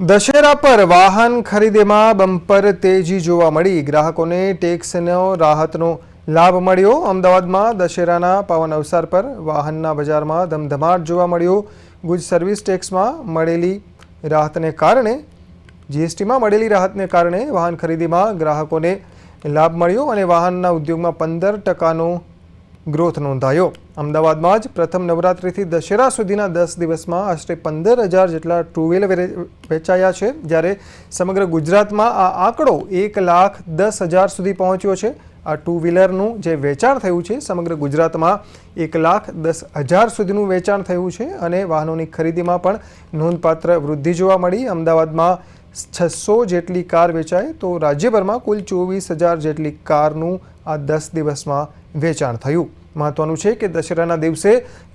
દશેરા પર વાહન ખરીદીમાં બમ્પર તેજી જોવા મળી. ગ્રાહકોને ટેક્સનો રાહતનો લાભ મળ્યો. અમદાવાદમાં દશેરાના પાવન અવસર પર વાહનના બજારમાં ધમધમાટ જોવા મળ્યો. ગુજ સર્વિસ ટેક્સમાં મળેલી રાહતને કારણે, જીએસટીમાં મળેલી રાહતને કારણે વાહન ખરીદીમાં ગ્રાહકોને લાભ મળ્યો અને વાહનના ઉદ્યોગમાં પંદર ટકાનો ગ્રોથ નોંધાયો. અમદાવાદમાં જ પ્રથમ નવરાત્રિથી દશેરા સુધીના દસ દિવસમાં આશરે પંદર હજાર જેટલા ટુ વ્હીલર વેચાયા છે, જ્યારે સમગ્ર ગુજરાતમાં આ આંકડો એક લાખ દસ હજાર સુધી પહોંચ્યો છે. આ ટુ વ્હીલરનું જે વેચાણ થયું છે, સમગ્ર ગુજરાતમાં એક લાખ દસ હજાર સુધીનું વેચાણ થયું છે અને વાહનોની ખરીદીમાં પણ નોંધપાત્ર વૃદ્ધિ જોવા મળી. અમદાવાદમાં છસો જેટલી કાર વેચાય, તો રાજ્યભરમાં કુલ ચોવીસ હજાર જેટલી કારનું આ દસ દિવસમાં વેચાણ થયું. મહત્વનું છે કે દશેરાના દિવસે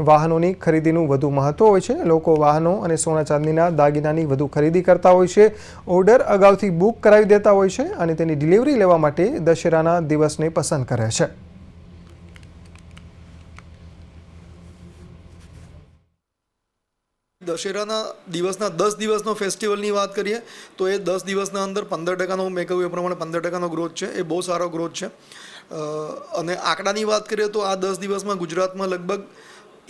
વાહનોની ખરીદીનું વધુ મહત્વ હોય છે. લોકો વાહનો અને સોના ચાંદીના દાગીનાની વધુ ખરીદી કરતા હોય છે. ઓર્ડર અગાઉથી બુક કરાવી દેતા હોય છે અને તેની ડિલિવરી લેવા માટે દશેરાના દિવસને પસંદ કરે છે. દશેરાના દિવસના દસ દિવસનો ફેસ્ટિવલની વાત કરીએ, તો એ દસ દિવસના અંદર પંદર ટકાનો મેં કહ્યું એ પ્રમાણે પંદર ટકાનો ગ્રોથ છે. એ બહુ સારો ગ્રોથ છે. અને આંકડાની વાત કરીએ તો આ દસ દિવસમાં ગુજરાતમાં લગભગ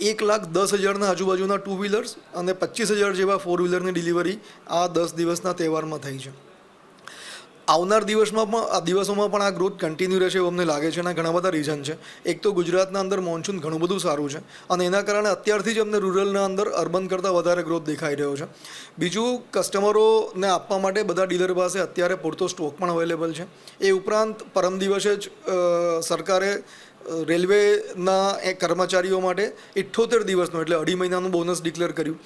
એક લાખ દસ હજારના આજુબાજુના ટુ વ્હીલર્સ અને પચીસ હજાર જેવા ફોર વ્હીલરની ડિલિવરી આ દસ દિવસના તહેવારમાં થઈ છે. આવનાર દિવસમાં પણ દિવસોમાં પણ આ ગ્રોથ કન્ટિન્યુ રહેશે એવું અમને લાગે છે એના ઘણા બધા રીઝન છે. એક તો ગુજરાતના અંદર મોન્સૂન ઘણું બધું સારું છે અને એના કારણે અત્યારથી જ અમને રૂરલના અંદર અર્બન કરતાં વધારે ગ્રોથ દેખાઈ રહ્યો છે. બીજું કસ્ટમરોને આપવા માટે બધા ડીલર પાસે અત્યારે પૂરતો સ્ટોક પણ અવેલેબલ છે. એ ઉપરાંત પરમ દિવસે જ સરકારે રેલવેના એ કર્મચારીઓ માટે ઇઠ્ઠોતેર દિવસનું, એટલે અઢી મહિનાનું બોનસ ડિક્લેર કર્યું.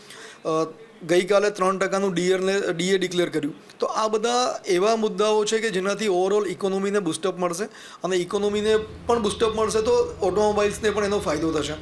ગઈકાલે ત્રણ ટકાનું ડીએરને ડીએ ડિક્લેર કર્યું. તો આ બધા એવા મુદ્દાઓ છે કે જેનાથી ઓવરઓલ ઇકોનોમીને બુસ્ટઅપ મળશે. અને ઇકોનોમીને પણ બુસ્ટઅપ મળશે તો ઓટોમોબાઈલ્સને પણ એનો ફાયદો થશે.